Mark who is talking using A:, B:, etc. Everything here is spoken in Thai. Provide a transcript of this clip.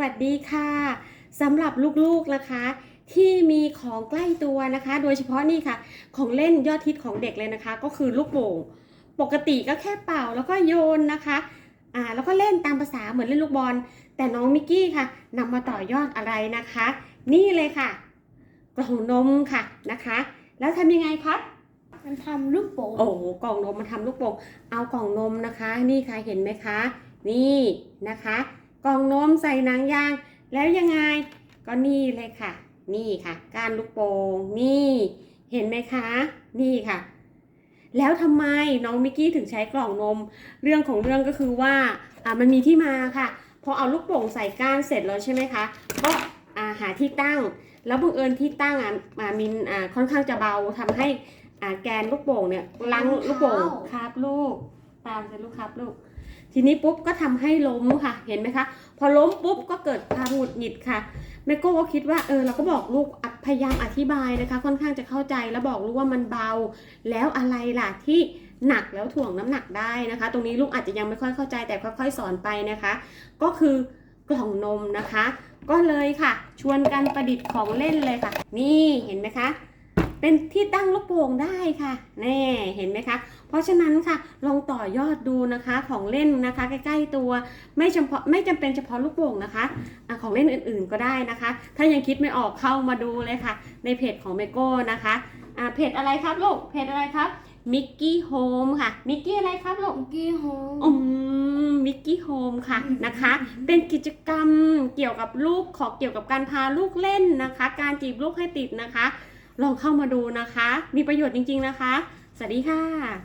A: วัสดีค่ะสำหรับลูกๆนะคะ ที่มีของใกล้ตัวนะคะ โดยเฉพาะนี่ค่ะ ของเล่นยอดฮิตของเด็กเลยนะคะ ก็คือลูกโป่งปกติก็แค่เป่าแล้วก็โยนนะคะอ่าแล้วก็เล่นตามภาษาเหมือนเล่นลูกบอล แต่น้องมิกกี้ค่ะนำมาต่อยอดอะไรนะคะ นี่เลยค่ะ กล่องนมค่ะนะคะ แล้วทำยังไงครับ
B: มันทำลูกโป่ง
A: โอ้โหกล่องนมมาทำลูกโป่งเอากล่องนมนะคะ นี่ค่ะเห็นไหมคะ นี่นะคะ กล่องนมใส่หนังยาง แล้วยังไง ก็นี่เลยค่ะ นี่ค่ะก้านลูกโป่งนี่เห็นไหมคะ นี่ค่ะ แล้วทำไมน้องมิกกี้ถึงใช้กล่องนม เรื่องของเรื่องก็คือว่าอ่ามันมีที่มาค่ะ พอเอาลูกโป่งใส่ก้านเสร็จแล้วใช่ไหมคะ ก็อ่าหาที่ตั้ง แล้วบังเอิญที่ตั้งอะอ่ามินอ่าค่อนข้างจะเบาทำให้อ่าแกนลูกโป่งเนี่ยลังลูกโป่งครับลูกตามเลยลูกครับลูก ทีนี้ปุ๊บก็ทำให้ล้มค่ะ เห็นไหมคะ พอล้มปุ๊บก็เกิดความหงุดหงิดค่ะแม่โก้ก็คิดว่าเออเราก็บอกลูกพยายามอธิบายนะคะ ค่อนข้างจะเข้าใจแล้วบอกลูกว่ามันเบา แล้วอะไรล่ะที่หนักแล้วถ่วงน้ำหนักได้นะคะ ตรงนี้ลูกอาจจะยังไม่ค่อยเข้าใจแต่ค่อยๆสอนไปนะคะ ก็คือกล่องนมนะคะ ก็เลยค่ะ ชวนกันประดิษฐ์ของเล่นเลยค่ะ นี่เห็นไหมคะ เป็นที่ตั้งลูกโป่งได้ค่ะแน่เห็นไหมคะ เพราะฉะนั้นค่ะลองต่อยอดดูนะคะของเล่นนะคะใกล้ๆตัวไม่เฉพาะไม่จำเป็นเฉพาะลูกโป่งนะคะอะของเล่นอื่นๆก็ได้นะคะ ถ้ายังคิดไม่ออกเข้ามาดูเลยค่ะ ในเพจของเมโก้นะคะอ่าเพจอะไรครับลูกเพจอะไรครับมิกกี้โฮมค่ะ มิกกี้อะไรครับลูก
B: คุกกี้โฮม
A: อืมมิกกี้โฮมค่ะนะคะ เป็นกิจกรรมเกี่ยวกับลูกของเกี่ยวกับการพาลูกเล่นนะคะ การจีบลูกให้ติดนะคะ ลองเข้ามาดูนะคะ มีประโยชน์จริง ๆนะคะ สวัสดีค่ะ